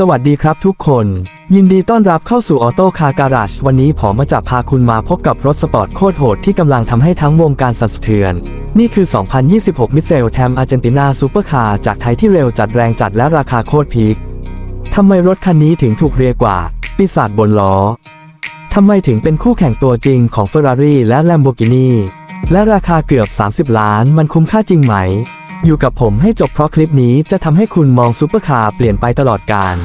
สวัสดีครับทุกคน ยินดีต้อนรับเข้าสู่ออโต้คาการาชวันนี้ผมมาจะพาคุณมาพบกับรถสปอร์ตโคตรโหดที่กำลังทำให้ทั้งวงการสั่นสะเทือน นี่คือ 2026 มิเซลแทมอาร์เจนตินาซูเปอร์คาร์จากไทยที่เร็วจัดแรงจัดและราคาโคตรพีคทำไมรถคันนี้ถึงถูกเรียกว่า ปีศาจบนล้อทำไมถึงเป็นคู่แข่งตัวจริงของ Ferrari และ Lamborghini และราคาเกือบ 30 ล้านมันคุ้มค่าจริงไหม อยู่กับผมให้จบเพราะคลิปนี้จะทำให้คุณมองซูเปอร์คาร์เปลี่ยนไปตลอดกาล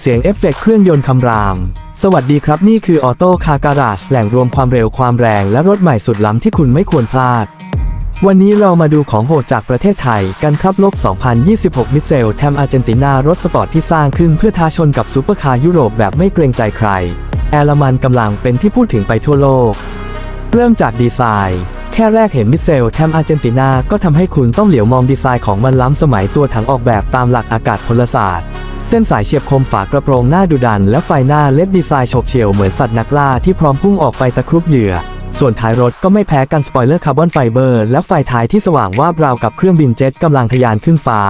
เสียงเอฟเฟกต์เครื่องยนต์คำราม สวัสดีครับนี่คือออโต้คาการาชแหล่งรวมความเร็วความแรงและรถใหม่สุดล้ำที่คุณไม่ควรพลาด วันนี้เรามาดูของโหดจากประเทศไทยกันครับลบ 2026 มิเซลแทมอาร์เจนตินารถสปอร์ตที่สร้างขึ้นเพื่อท้าชนกับซูเปอร์คาร์ยุโรปแบบไม่เกรงใจใคร แอลมันกำลังเป็นที่พูดถึงไปทั่วโลก เริ่มจากดีไซน์ แค่แรกเห็นมิเซลแทมอาร์เจนตินาก็ทำให้คุณต้องเหลียวมองดีไซน์ของมันล้ำสมัยตัวถังออกแบบตามหลักอากาศพลศาสตร์ เส้นสายเฉียบคมฝากระโปรงหน้าดุดัน และไฟหน้าเล็ดดีไซน์โฉบเฉี่ยวเหมือนสัตว์นักล่าที่พร้อมพุ่งออกไปตะครุบเหยื่อ ส่วนท้ายรถก็ไม่แพ้กันสปอยเลอร์คาร์บอนไฟเบอร์และไฟท้ายที่สว่างวาบราวกับเครื่องบินเจ็ตกำลังทะยานขึ้นฟ้า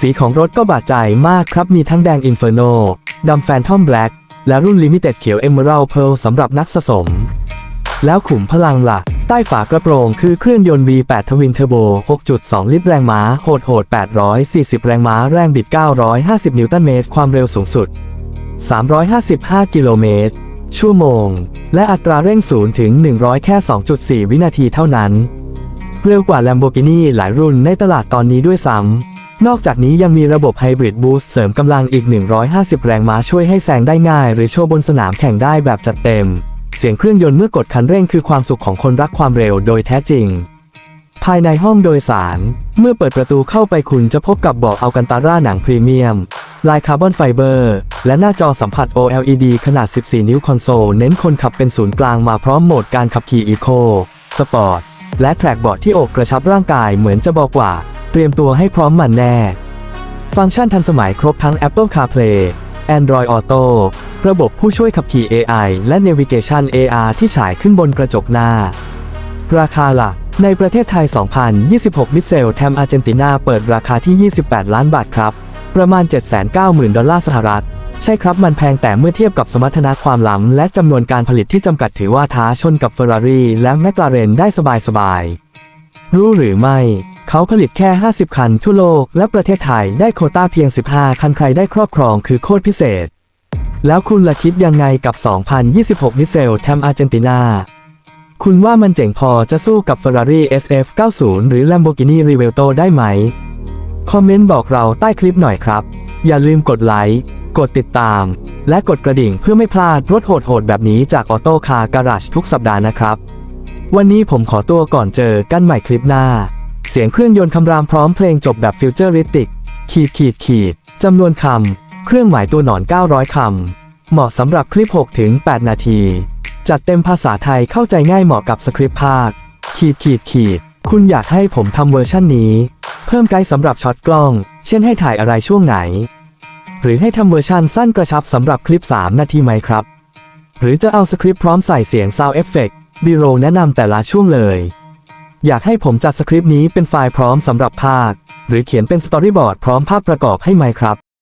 สีของรถก็บาดใจมากครับมีทั้งแดงอินเฟอร์โนดำแฟนทอมแบล็กและรุ่นลิมิเต็ดเขียวเอเมอรัลเพลสำหรับนักสะสม แล้วขุมพลังล่ะ ใต้ฝากระโปรงคือเครื่องยนต์ V8 ทวินเทอร์โบ 6.2 ลิตรแรงม้า โหดโหด 840 แรงม้า แรงบิด 950 นิวตันเมตร ความเร็วสูงสุด 355 กิโลเมตร ชั่วโมง และอัตราเร่งศูนย์ถึง 100 แค่ 2.4 วินาทีเท่านั้น เร็วกว่า Lamborghini หลายรุ่นในตลาดตอนนี้ด้วยซ้ำ นอกจากนี้ยังมีระบบไฮบริดบูสต์เสริมกำลังอีก 150 แรงม้าช่วยให้แซงได้ง่าย หรือโชว์บนสนามแข่งได้แบบจัดเต็ม เสียงเครื่องยนต์เมื่อกดคันเร่งคือความสุขของคนรักความเร็วโดยแท้จริง ภายในห้องโดยสาร เมื่อเปิดประตูเข้าไปคุณจะพบกับเบาะอัลกันตาร่าหนังพรีเมียม ลายคาร์บอนไฟเบอร์ และหน้าจอสัมผัส OLED ขนาด 14 นิ้วคอนโซล เน้นคนขับเป็นศูนย์กลางมาพร้อมโหมดการขับขี่อีโคสปอร์ตและแทร็กเบาะที่อกกระชับร่างกายเหมือนจะบอกว่า เตรียมตัวให้พร้อมมันแน่ ฟังก์ชันทันสมัยครบทั้ง Apple CarPlay Android Auto ระบบผู้ช่วยขับขี่ AI และ Navigation AR ที่ฉายขึ้นบนกระจกหน้า ราคาล่ะในประเทศไทย 2026 มิเซลแทมอาร์เจนตินาเปิดราคาที่ 28 ล้านบาทครับ ประมาณ 790,000 ดอลลาร์สหรัฐ ใช่ครับมันแพงแต่เมื่อเทียบกับสมรรถนะความล้ำและจำนวนการผลิตที่จำกัดถือว่าท้าชนกับ Ferrari และ McLaren ได้สบายๆ รู้หรือไม่ เขาผลิตแค่ 50 คันทั่วโลก และประเทศไทยได้โคต้าเพียง 15 คันใครได้ครอบครองคือโคตรพิเศษ แล้วคุณล่ะคิดยังไงกับ 2026มิเซลแทมอาร์เจนตินา คุณว่ามันเจ๋งพอจะสู้กับ Ferrari SF90 หรือ Lamborghini Revuelto ได้ไหม คอมเมนต์บอกเราใต้คลิปหน่อยครับ อย่าลืมกดไลค์ กดติดตาม และกดกระดิ่งเพื่อไม่พลาดรถโหดๆแบบนี้จากออโต้คาร์การาชทุกสัปดาห์นะครับ วันนี้ผมขอตัวก่อนเจอกันใหม่คลิปหน้า เสียงเครื่องยนต์คำรามพร้อมเพลงจบแบบฟิวเจอริติก ขีดขีดขีดจำนวนคำ เครื่องหมายตัวหนอน 900 คำ เหมาะสำหรับคลิป 6-8 นาที จัดเต็มภาษาไทยเข้าใจง่ายเหมาะกับสคริปต์ภาค ขีดขีดขีด คุณอยากให้ผมทำเวอร์ชั่นนี้ เพิ่มไกด์สำหรับช็อตกล้อง เช่นให้ถ่ายอะไรช่วงไหน หรือให้ทำเวอร์ชั่นสั้นกระชับสำหรับคลิป 3 นาทีไหมครับ หรือจะเอาสคริปต์พร้อมใส่เสียง Sound Effect บีโรแนะนำแต่ละช่วงเลย อยากให้ผมจัดสคริปต์นี้เป็นไฟล์พร้อมสำหรับภาค หรือเขียนเป็นสตอรี่บอร์ดพร้อมภาพประกอบให้ไหมครับ